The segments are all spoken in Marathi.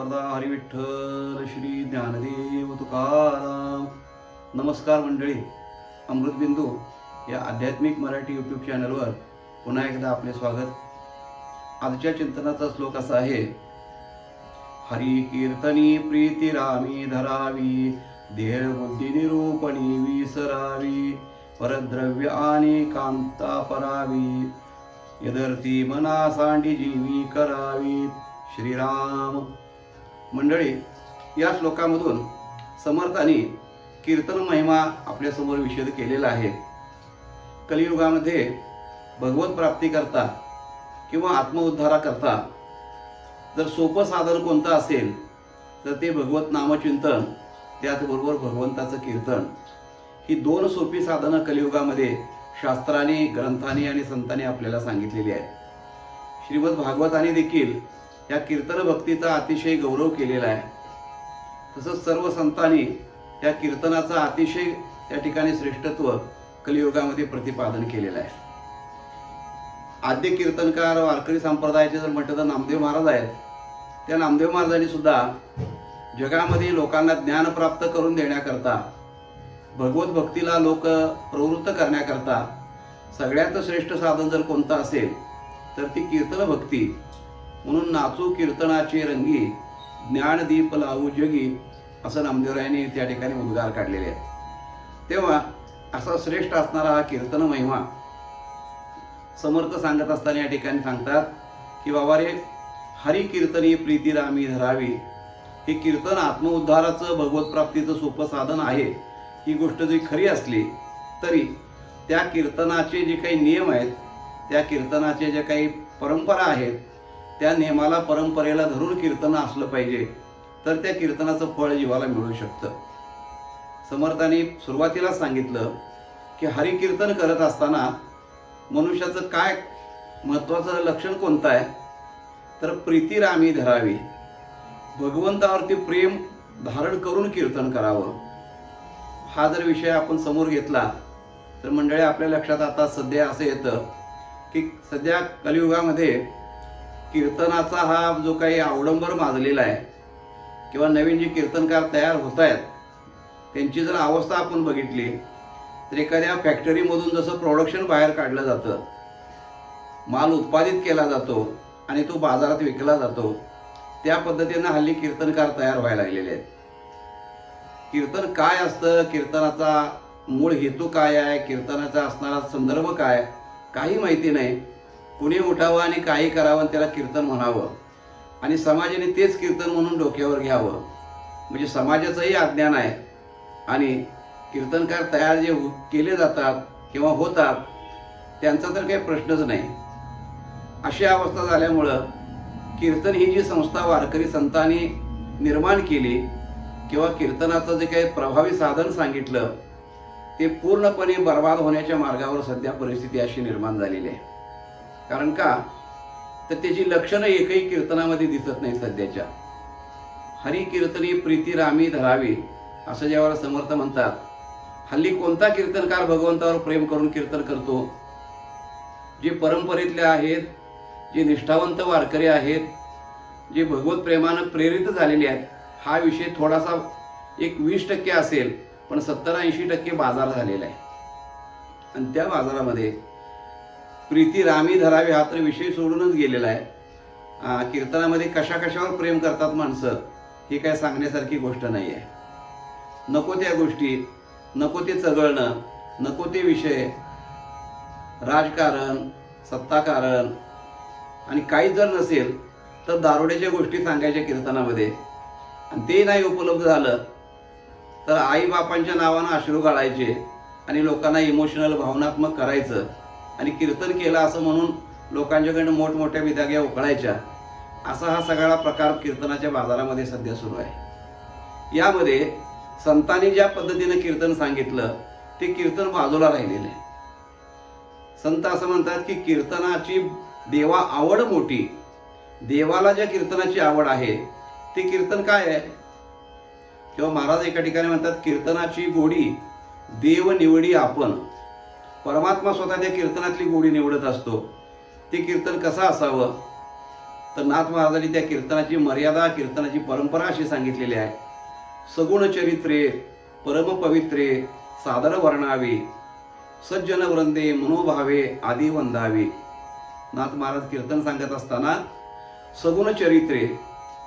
ज्ञानदेवरदा हरिविठ्ठल श्री ज्ञानदेव तुकाराम. नमस्कार मंडळी. अमृतबिंदू या आध्यात्मिक मराठी यूट्यूब चॅनलवर पुन्हा एकदा आपले स्वागत. आजच्या चिंतनाचा श्लोक असा आहे हरी कीर्तनी प्रीती रामी धरावी देह बुद्धी निरूपणी विसरावी परद्रव्य आणि कांता परावी यदर्थी मना सांडी जीवी करावी श्रीराम मंडळी या श्लोकामधून समर्थांनी कीर्तन महिमा आपल्यासमोर विषद केलेला आहे. कलियुगामध्ये भगवत प्राप्तीकरता किंवा आत्मउद्धाराकरता जर सोपं साधन कोणतं असेल तर ते भगवत नामचिंतन त्याचबरोबर भगवंताचं कीर्तन. ही दोन सोपी साधनं कलियुगामध्ये शास्त्राने ग्रंथाने आणि संतांनी आपल्याला सांगितलेली आहेत. श्रीमद भागवताने देखील या कीर्तन भक्तीचा अतिशय गौरव केलेला आहे. तसंच सर्व संतांनी या कीर्तनाचा अतिशय त्या ठिकाणी श्रेष्ठत्व कलियुगामध्ये प्रतिपादन केलेलं आहे. आद्य कीर्तनकार वारकरी संप्रदायाचे जर म्हटलं तर नामदेव महाराज आहेत. त्या नामदेव महाराजांनी सुद्धा जगामध्ये लोकांना ज्ञान प्राप्त करून देण्याकरता भगवत भक्तीला लोक प्रवृत्त करण्याकरता सगळ्यात श्रेष्ठ साधन जर कोणतं असेल तर ती कीर्तन भक्ती म्हणून नाचू कीर्तनाचे रंगी ज्ञानदीप लावू जगी असं नामदेवरायांनी त्या ठिकाणी उद्गार काढलेले आहेत. तेव्हा असा श्रेष्ठ असणारा हा कीर्तन महिमा समर्थ सांगत असताना या ठिकाणी सांगतात की बाबा रे हरी कीर्तनी प्रीती रामी धरावी. हे कीर्तन आत्मउद्धाराचं भगवत प्राप्तीचं सोपं साधन आहे. ही गोष्ट जरी खरी असली तरी त्या कीर्तनाचे जे काही नियम आहेत त्या कीर्तनाचे जे काही परंपरा आहेत त्या नियमाला परंपरेला धरून कीर्तन असलं पाहिजे तर त्या कीर्तनाचं फळ जीवाला मिळू शकतं. समर्थाने सुरुवातीला सांगितलं की हरिकीर्तन करत असताना मनुष्याचं काय महत्त्वाचं लक्षण कोणतं आहे? तर प्रीतीरामी धरावी. भगवंतावरती प्रेम धारण करून कीर्तन करावं. हा जर विषय आपण समोर घेतला तर मंडळी आपल्या लक्षात आता सध्या असं येतं की सध्या कलियुगामध्ये कीर्तनाचा हा जो काही अवडंबर माजलेला आहे किंवा नवीन जे कीर्तनकार तयार होत आहेत त्यांची जर अवस्था आपण बघितली तर एखाद्या फॅक्टरीमधून जसं प्रोडक्शन बाहेर काढलं जातं माल उत्पादित केला जातो आणि तो बाजारात विकला जातो त्या पद्धतीनं हल्ली कीर्तनकार तयार व्हायला लागलेले आहेत. कीर्तन काय असतं? कीर्तनाचा मूळ हेतू काय आहे? कीर्तनाचा असणारा संदर्भ काय? काही माहिती नाही. कुणी उठावं आणि काही करावं आणि त्याला कीर्तन म्हणावं. आणि समाजाने तेच कीर्तन म्हणून डोक्यावर घ्यावं. म्हणजे समाजाचंही अज्ञान आहे. आणि कीर्तनकार तयार जे केले जातात किंवा होतात त्यांचा तर काही प्रश्नच नाही. अशी अवस्था झाल्यामुळं कीर्तन ही जी संस्था वारकरी संतांनी निर्माण केली किंवा कीर्तनाचं जे काही प्रभावी साधन सांगितलं ते पूर्णपणे बर्बाद होण्याच्या मार्गावर सध्या परिस्थिती अशी निर्माण झालेली आहे. कारण का? तर त्याची लक्षणं एकही कीर्तनामध्ये दिसत नाही सध्याच्या. हरी कीर्तनी प्रीती रामी धरावी असं ज्यावेळेला समर्थ म्हणतात. हल्ली कोणता कीर्तनकार भगवंतावर प्रेम करून कीर्तन करतो? जे परंपरेतले आहेत जे निष्ठावंत वारकरी आहेत जे भगवत प्रेमानं प्रेरित झालेले आहेत हा विषय थोडासा एक वीस टक्के असेल पण सत्तर ऐंशी टक्के बाजार झालेला आहे. आणि त्या बाजारामध्ये प्रीती रामी धरावी हा तर विषय सोडूनच गेलेला आहे. कीर्तनामध्ये कशा कशावर प्रेम करतात माणसं ही काय सांगण्यासारखी गोष्ट नाही आहे नको त्या गोष्टी नको ते चघळणं नको ते विषय. राजकारण सत्ताकारण आणि काही जर नसेल तर दारोड्याच्या गोष्टी सांगायच्या कीर्तनामध्ये. आणि ते नाही उपलब्ध झालं तर आईबापांच्या नावानं अश्रू काढायचे आणि लोकांना इमोशनल भावनात्मक करायचं. आणि कीर्तन केलं असं म्हणून लोकांच्याकडनं मोठमोठ्या विधाग्या उकळायच्या. असा हा सगळा प्रकार कीर्तनाच्या बाजारामध्ये सध्या सुरू आहे. यामध्ये संतांनी ज्या पद्धतीनं कीर्तन सांगितलं ते कीर्तन बाजूला राहिलेलं आहे. संत असं म्हणतात की कीर्तनाची देवा आवड मोठी. देवाला ज्या कीर्तनाची आवड आहे ते कीर्तन काय आहे? किंवा महाराज एका ठिकाणी म्हणतात कीर्तनाची गोडी देव निवडी आपण. परमात्मा स्वतः त्या कीर्तनातली गोडी निवडत असतो. ते कीर्तन कसं असावं? तर नाथ महाराजांनी त्या कीर्तनाची मर्यादा कीर्तनाची परंपरा अशी सांगितलेली आहे. सगुण चरित्रे परमपवित्रे सादर वर्णावे सज्जन वृंदे मनोभावे आदी वंदावे. नाथ महाराज कीर्तन सांगत असताना सगुण चरित्रे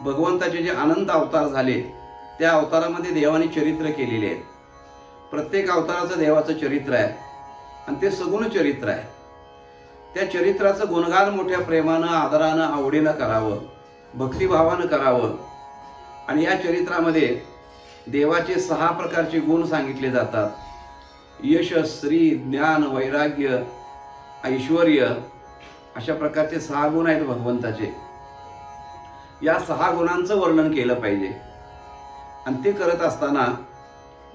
भगवंताचे जे अनंत अवतार झाले त्या अवतारामध्ये देवाने चरित्र केलेले आहे प्रत्येक अवताराचं देवाचं चरित्र आहे. आणि ते सगुण चरित्र आहे. त्या चरित्राचं गुणगान मोठ्या प्रेमानं आदरानं आवडीनं करावं भक्तिभावानं करावं. आणि या चरित्रामध्ये देवाचे सहा प्रकारचे गुण सांगितले जातात. यश श्री ज्ञान वैराग्य ऐश्वर अशा प्रकारचे सहा गुण आहेत भगवंताचे. या सहा गुणांचं वर्णन केलं पाहिजे. आणि ते करत असताना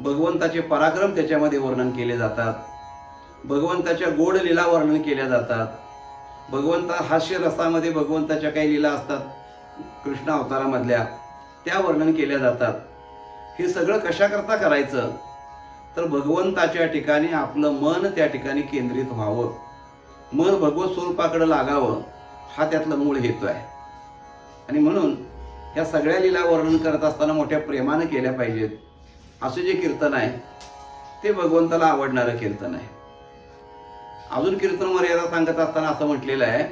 भगवंताचे पराक्रम त्याच्यामध्ये वर्णन केले जातात. भगवंताच्या गोड लीला वर्णन केल्या जातात. भगवंता हास्य रसामध्ये भगवंताच्या काही लीला असतात कृष्ण अवतारामधल्या त्या वर्णन केल्या जातात. हे सगळं कशाकरता करायचं? तर भगवंताच्या ठिकाणी आपलं मन त्या ठिकाणी केंद्रित व्हावं. मन भगवत स्वरूपाकडं लागावं हा त्यातला मूळ हेतू आहे. आणि म्हणून ह्या सगळ्या लीला वर्णन करत असताना मोठ्या प्रेमानं केल्या पाहिजेत. असं जे कीर्तन आहे ते भगवंताला आवडणारं कीर्तन आहे. अजून कीर्तन मर्यादा सांगत असताना असं म्हटलेलं आहे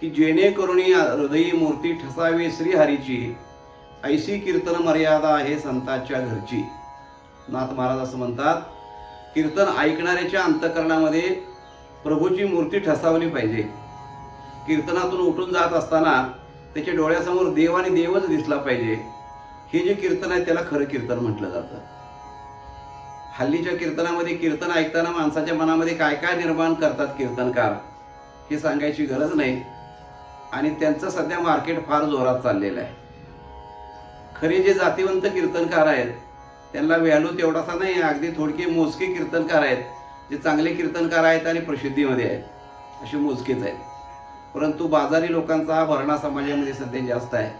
की जेणेकरून हृदयी मूर्ती ठसावी श्रीहरीची ऐशी कीर्तन मर्यादा आहे संतांच्या घरची. नाथ महाराज असं म्हणतात कीर्तन ऐकणाऱ्याच्या अंतकरणामध्ये प्रभूची मूर्ती ठसावली पाहिजे. कीर्तनातून उठून जात असताना त्याच्या डोळ्यासमोर देव आणि देवच दिसला पाहिजे. हे जे कीर्तन आहे त्याला खरं कीर्तन म्हटलं जातं. हल्लीच्या कीर्तनामध्ये कीर्तन ऐकताना माणसाच्या मनामध्ये काय काय निर्माण करतात कीर्तनकार हे सांगायची गरज नाही. आणि त्यांचं सध्या मार्केट फार जोरात चाललेलं आहे. खरे जे जातीवंत कीर्तनकार आहेत त्यांना व्हॅल्यू तेवढासा नाही अगदी थोडके मोजके कीर्तनकार आहेत जे चांगले कीर्तनकार आहेत आणि प्रसिद्धीमध्ये आहेत असे मोजकेच आहेत. परंतु बाजारी लोकांचा हा भरणा समाजामध्ये सध्या जास्त आहे.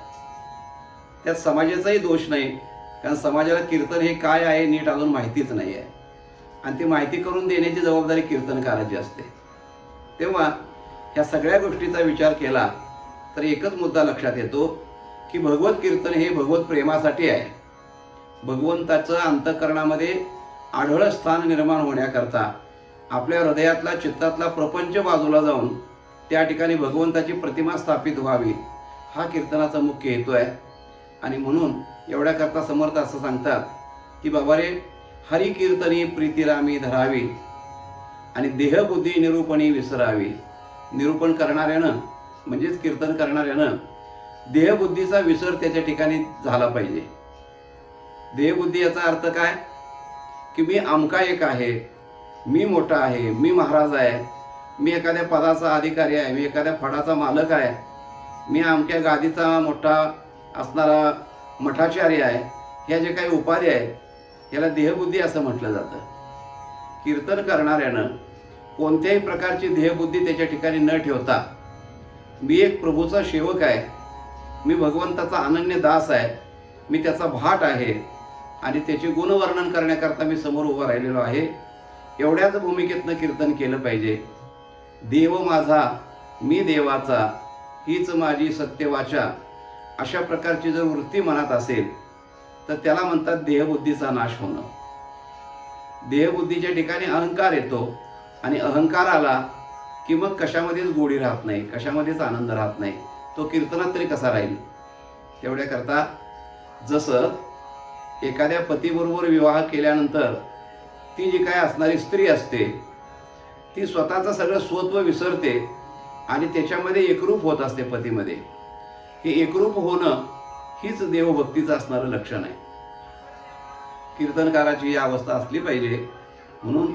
त्यात समाजाचाही दोष नाही कारण समाजाला कीर्तन हे काय आहे नीट अजून माहितीच नाही आहे आणि ती माहिती करून देण्याची जबाबदारी कीर्तनकाराची असते. तेव्हा ह्या सगळ्या गोष्टीचा विचार केला तर एकच मुद्दा लक्षात येतो की भगवत कीर्तन हे भगवत प्रेमासाठी आहे. भगवंताचं अंतकरणामध्ये आढळ स्थान निर्माण होण्याकरता आपल्या हृदयातला चित्तातला प्रपंच बाजूला जाऊन त्या ठिकाणी भगवंताची प्रतिमा स्थापित व्हावी हा कीर्तनाचा मुख्य हेतू आहे. आणि म्हणून एवढ्याकरता समर्थ असं सांगतात की बाबा रे हरी कीर्तनी प्रीतिरामी धरावी आणि देहबुद्धी निरूपणी विसरावी. निरूपण करणाऱ्यानं म्हणजेच कीर्तन करणाऱ्यानं देहबुद्धीचा विसर त्याच्या ठिकाणी झाला पाहिजे. देहबुद्धी याचा अर्थ काय? की मी आमका एक आहे मी मोठा आहे मी महाराज आहे मी एखाद्या पदाचा अधिकारी आहे मी एखाद्या फडाचा मालक आहे मी आमच्या गादीचा मोठा असणारा मठाचार्य आहे ह्या जे काही उपाधी आहेत याला देहबुद्धी असं म्हटलं जातं. कीर्तन करणाऱ्यानं कोणत्याही प्रकारची देहबुद्धी त्याच्या ठिकाणी न ठेवता मी एक प्रभूचा सेवक आहे मी भगवंताचा अनन्य दास आहे मी त्याचा भाट आहे आणि त्याचे गुणवर्णन करण्याकरता मी समोर उभा राहिलेलो आहे एवढ्याच भूमिकेतनं कीर्तन केलं पाहिजे. देव माझा मी देवाचा हीच माझी सत्यवाचा अशा प्रकारची जर वृत्ती मनात असेल तर त्याला म्हणतात देहबुद्धीचा नाश होणं. देहबुद्धीच्या ठिकाणी अहंकार येतो आणि अहंकार आला की मग कशामध्येच गोडी राहत नाही कशामध्येच आनंद राहत नाही तो कीर्तनात तरी कसा राहील? तेवढ्याकरता जसं एखाद्या पतीबरोबर विवाह केल्यानंतर ती जी काय असणारी स्त्री असते ती स्वतःचं सगळं स्वत्व विसरते आणि त्याच्यामध्ये एकरूप होत असते पतीमध्ये. हे एकरूप होणं हीच देवभक्तीचं असणारं लक्षण आहे. कीर्तनकाराची ही अवस्था असली पाहिजे. म्हणून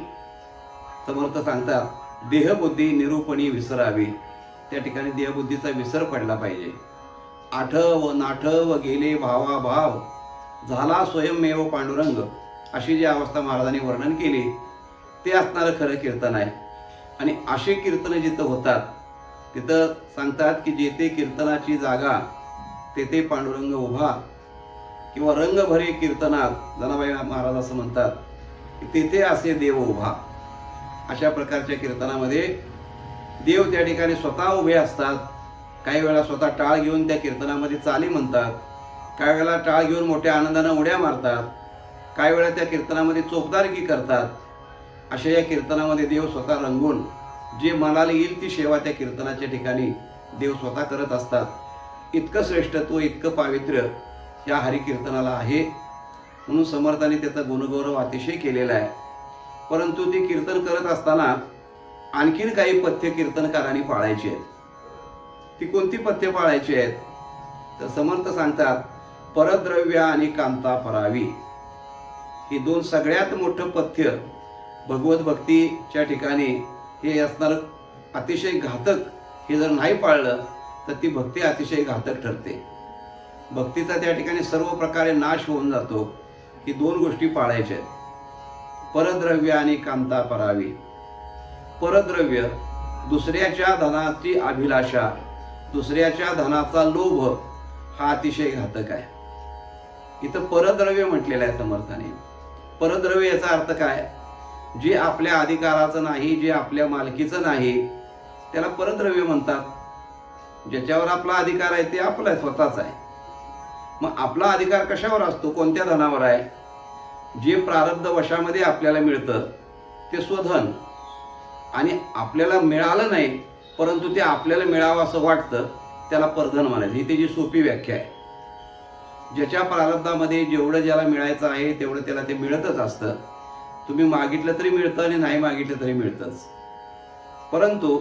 समर्थ सांगतात देहबुद्धी निरूपणी विसरावी. त्या ठिकाणी देहबुद्धीचा विसर पडला पाहिजे. आठव नाठव गेले भावा भाव झाला स्वयंमेव पांडुरंग. अशी जी अवस्था महाराजांनी वर्णन केली ते असणारं खरं कीर्तन आहे. आणि अशी कीर्तनं जिथं होतात तिथं सांगतात की जेथे कीर्तनाची जागा तेथे पांडुरंग उभा. किंवा रंगभरी कीर्तनात जनाबाई महाराज असं म्हणतात की तेथे असे देव उभा. अशा प्रकारच्या कीर्तनामध्ये देव त्या ठिकाणी स्वतः उभे असतात. काही वेळा स्वतः टाळ घेऊन त्या कीर्तनामध्ये चाली म्हणतात. काही वेळेला टाळ घेऊन मोठ्या आनंदानं उड्या मारतात. काही वेळा त्या कीर्तनामध्ये चोपदारकी करतात. अशा या कीर्तनामध्ये देव स्वतः रंगून जे मनाला येईल ती सेवा त्या कीर्तनाच्या ठिकाणी देव स्वतः करत असतात. इतकं श्रेष्ठत्व इतकं पावित्र्य या हरिकीर्तनाला आहे. म्हणून समर्थाने त्याचा गुणगौरव अतिशय केलेला आहे. परंतु ते कीर्तन करत असताना आणखीन काही पथ्य कीर्तनकारांनी पाळायची आहेत. ती कोणती पथ्य पाळायची आहेत? तर समर्थ सांगतात परद्रव्य आणि कांता परावी. ही दोन सगळ्यात मोठं पथ्य भगवत भक्तीच्या ठिकाणी हे असणार अतिशय घातक हे जर नाही पाळलं तर ती भक्ती अतिशय घातक ठरते. भक्तीचा त्या ठिकाणी सर्व प्रकारे नाश होऊन जातो ही दोन गोष्टी पाळायच्या आहेत. परद्रव्य आणि कांता परावी. परद्रव्य दुसऱ्याच्या धनाची अभिलाषा दुसऱ्याच्या धनाचा लोभ हा अतिशय घातक आहे. इथं परद्रव्य म्हटलेलं आहे समर्थाने. परद्रव्य याचा अर्थ काय? जे आपल्या अधिकाराचं नाही जे आपल्या मालकीचं नाही त्याला परद्रव्य म्हणतात. ज्याच्यावर आपला अधिकार आहे ते आपला स्वतःच आहे. मग आपला अधिकार कशावर असतो? कोणत्या धनावर आहे? जे प्रारब्ध वशामध्ये आपल्याला मिळतं ते स्वधन. आणि आपल्याला मिळालं नाही परंतु ते आपल्याला मिळावं असं वाटतं त्याला परधन म्हणायचं. ही त्याची सोपी व्याख्या आहे. ज्याच्या प्रारब्धामध्ये जेवढं ज्याला मिळायचं आहे तेवढं त्याला ते मिळतच असतं. तुम्ही मागितलं तरी मिळतं आणि नाही मागितलं तरी मिळतंच. परंतु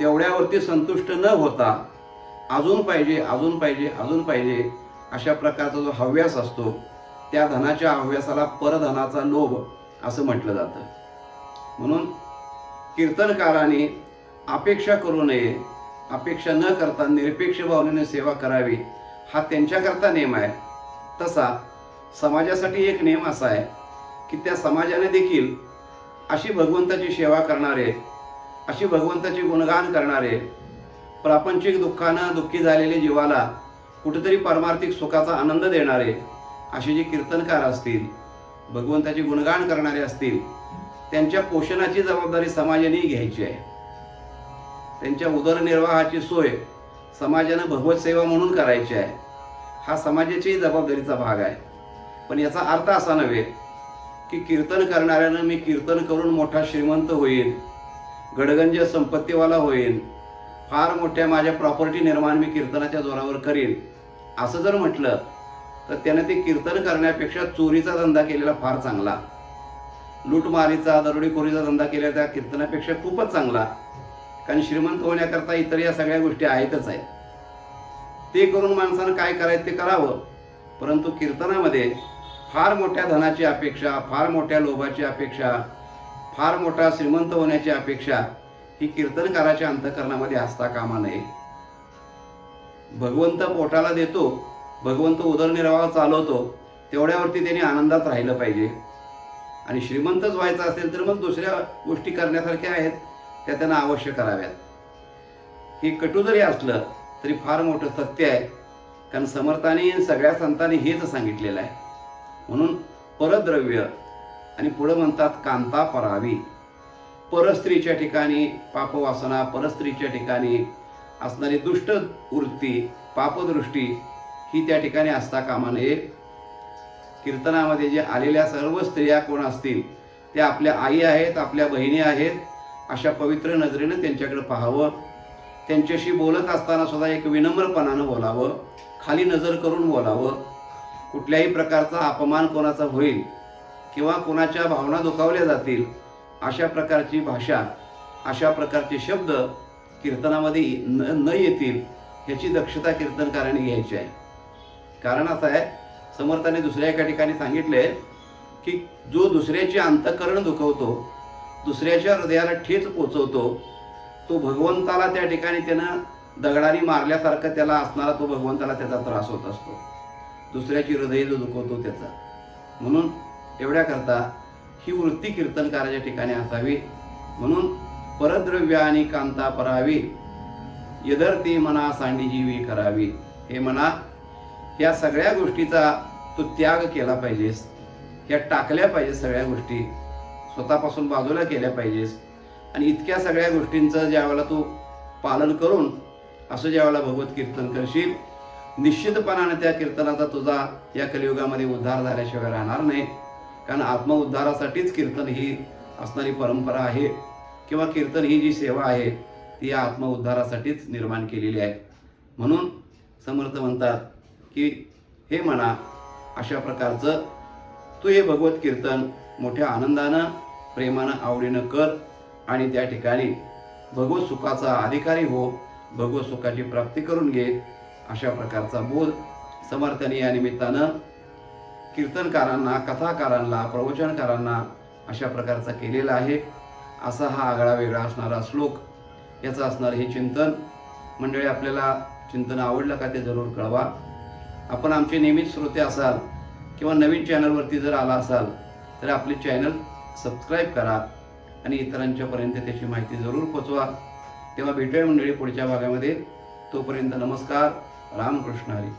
तेवढ्यावरती संतुष्ट न होता अजून पाहिजे अजून पाहिजे अजून पाहिजे अशा प्रकारचा जो हव्यास असतो त्या धनाच्या हव्यासाला परधनाचा लोभ असं म्हटलं जातं. म्हणून कीर्तनकाराने अपेक्षा करू नये अपेक्षा न करता निरपेक्ष भावनेने सेवा करावी हा त्यांच्याकरता नियम आहे. तसा समाजासाठी एक नियम असा आहे की त्या समाजाने देखील अशी भगवंताची सेवा करणारे अशी भगवंताची गुणगान करणारे प्रापंचिक दुःखानं दुःखी झालेले जीवाला कुठेतरी पारमार्थिक सुखाचा आनंद देणारे असे जे कीर्तनकार असतील भगवंताचे गुणगान करणारे असतील त्यांच्या पोषणाची जबाबदारी समाजाने घ्यायची आहे. त्यांच्या उदरनिर्वाहाची सोय समाजानं भगवत सेवा म्हणून करायची आहे. हा समाजाची जबाबदारीचा भाग आहे. पण याचा अर्थ असा नव्हे की कीर्तन करणाऱ्यानं मी कीर्तन करून मोठा श्रीमंत होईल गडगंज संपत्तीवाला होईन. फार मोठ्या माझ्या प्रॉपर्टी निर्माण मी कीर्तनाच्या जोरावर करीन. असं जर म्हटलं तर त्यानं ते कीर्तन करण्यापेक्षा चोरीचा धंदा केलेला फार चांगला. लूटमारीचा दरोडेखोरीचा धंदा केलेला त्या कीर्तनापेक्षा खूपच चांगला. कारण श्रीमंत होण्याकरता इतर या सगळ्या गोष्टी आहेतच आहेत. ते करून माणसानं काय करायचं ते करावं. परंतु कीर्तनामध्ये फार मोठ्या धनाची अपेक्षा फार मोठ्या लोभाची अपेक्षा फार मोठा श्रीमंत होण्याची अपेक्षा ही कीर्तनकाराच्या अंतकरणामध्ये असता कामा नये. भगवंत पोटाला देतो भगवंत उदरनिर्वाह चालवतो तेवढ्यावरती त्यांनी आनंदात राहिलं पाहिजे. आणि श्रीमंतच व्हायचं असेल तर मग दुसऱ्या गोष्टी करण्यासारख्या आहेत त्या त्यांना अवश्य कराव्यात. हे कटू जरी असलं तरी फार मोठं सत्य आहे. कारण समर्थाने सगळ्या संतांनी हेच सांगितलेलं आहे. म्हणून परद्रव्य आणि पुढं म्हणतात कांता परावी. परस्त्रीच्या ठिकाणी पापवासना परस्त्रीच्या ठिकाणी असणारी दुष्ट वृत्ती पापदृष्टी ही त्या ठिकाणी असता कामा नये. कीर्तनामध्ये जे आलेल्या सर्व स्त्रिया कोण असतील त्या आपल्या आई आहेत आपल्या बहिणी आहेत अशा पवित्र नजरेनं त्यांच्याकडे पाहावं. त्यांच्याशी बोलत असताना सुद्धा एक विनम्रपणानं बोलावं. खाली नजर करून बोलावं. कुठल्याही प्रकारचा अपमान कोणाचा होईल किंवा कोणाच्या भावना दुखावल्या जातील अशा प्रकारची भाषा अशा प्रकारचे शब्द कीर्तनामध्ये न न येतील ह्याची दक्षता कीर्तनकाराने घ्यायची आहे. कारण असं आहे समर्थाने दुसऱ्या एका ठिकाणी सांगितले की जो दुसऱ्याचे अंतकरण दुखवतो दुसऱ्याच्या हृदयाला ठेच पोचवतो तो भगवंताला त्या ठिकाणी त्यानं दगडाने मारल्यासारखं त्याला असणारा तो भगवंताला त्याचा त्रास होत असतो. दुसऱ्याची हृदय जो दुखवतो त्याचा. म्हणून एवढ्याकरता ही वृत्ती कीर्तनकाराच्या ठिकाणी असावी. म्हणून परद्रव्य आणि कांता परावी. यदर्थी मना सांडीजीवी करावी. हे म्हणा या सगळ्या गोष्टीचा तू त्याग केला पाहिजेस. या टाकल्या पाहिजे सगळ्या गोष्टी. स्वतःपासून बाजूला केल्या पाहिजेस. आणि इतक्या सगळ्या गोष्टींचं ज्यावेळेला तू पालन करून असं ज्यावेळेला भगवत कीर्तन करशील निश्चितपणाने त्या कीर्तनाचा तुझा या कलियुगामध्ये उद्धार झाल्याशिवाय राहणार नाही. कारण आत्मउद्धारासाठीच कीर्तन ही असणारी परंपरा आहे किंवा कीर्तन ही जी सेवा आहे ती या आत्मउद्धारासाठीच निर्माण केलेली आहे. म्हणून समर्थ म्हणतात की हे म्हणा अशा प्रकारचं तू हे भगवत कीर्तन मोठ्या आनंदानं प्रेमानं आवडीनं कर आणि त्या ठिकाणी भगवत सुखाचा अधिकारी हो भगवत सुखाची प्राप्ती करून घे अशा प्रकारचा बोध समर्थने या निमित्तानं कीर्तनकारांना कथाकारांना प्रवचनकारांना अशा प्रकारचा केलेला आहे. असा हा आगळा वेगळा असणारा श्लोक याचं असणारं हे चिंतन. मंडळी आपल्याला चिंतन आवडलं का ते जरूर कळवा. आपण आमचे नियमित श्रोते असाल किंवा नवीन चॅनलवरती जर आला असाल तर आपले चॅनल सबस्क्राईब करा आणि इतरांच्यापर्यंत त्याची माहिती जरूर पोचवा. तेव्हा भेटूया मंडळी पुढच्या भागामध्ये. तोपर्यंत नमस्कार. रामकृष्ण हरी।